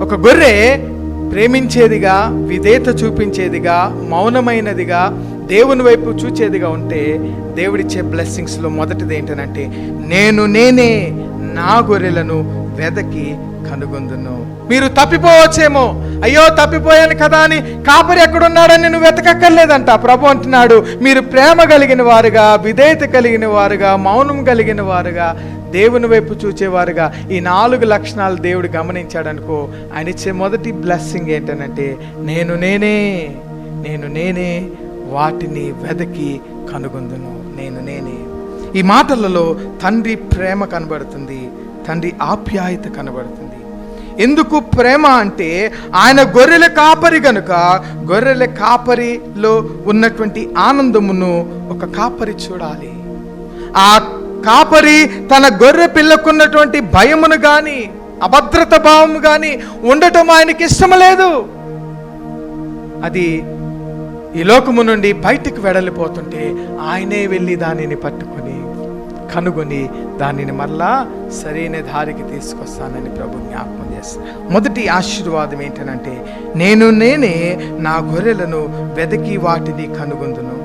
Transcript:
ఒక గొర్రె ప్రేమించేదిగా విధేయత చూపించేదిగా మౌనమైనదిగా దేవుని వైపు చూచేదిగా ఉంటే దేవుడిచ్చే బ్లెస్సింగ్స్లో మొదటిది ఏంటనంటే నేను నేనే నా గొర్రెలను వెదకి కనుగొందును. మీరు తప్పిపోవచ్చేమో. అయ్యో తప్పిపోయాను కదా అని కాపరి ఎక్కడున్నాడని నువ్వు వెతకక్కర్లేదంట. ప్రభు అంటున్నాడు మీరు ప్రేమ కలిగిన వారుగా విధేయత కలిగిన వారుగా మౌనం కలిగిన వారుగా దేవుని వైపు చూచేవారుగా. ఈ నాలుగు లక్షణాలు దేవుడు గమనించాడనుకో ఆయన ఇచ్చే మొదటి బ్లెస్సింగ్ ఏంటనంటే నేను నేనే నేను నేనే వాటిని వెదకి కనుగొందును. నేను నేనే. ఈ మాటలలో తండ్రి ప్రేమ కనబడుతుంది తండ్రి ఆప్యాయత కనబడుతుంది. ఎందుకు ప్రేమ అంటే ఆయన గొర్రెల కాపరి గనుక గొర్రెల కాపరిలో ఉన్నటువంటి ఆనందమును ఒక కాపరి చూడాలి. ఆ కాపరి తన గొర్రె పిల్లకున్నటువంటి భయమును గాని అభద్రత భావము కానీ ఉండటం ఆయనకి ఇష్టం లేదు అది ఈ లోకము నుండి బయటికి వెడలిపోతుంటే ఆయనే వెళ్ళి దానిని పట్టుకొని కనుగొని దానిని మరలా సరైన దారికి తీసుకొస్తానని ప్రభు జ్ఞాపకం చేస్తాను మొదటి ఆశీర్వాదం ఏంటనంటే నేను నేనే నా గొర్రెలను వెదకి వాటిని కనుగొందును.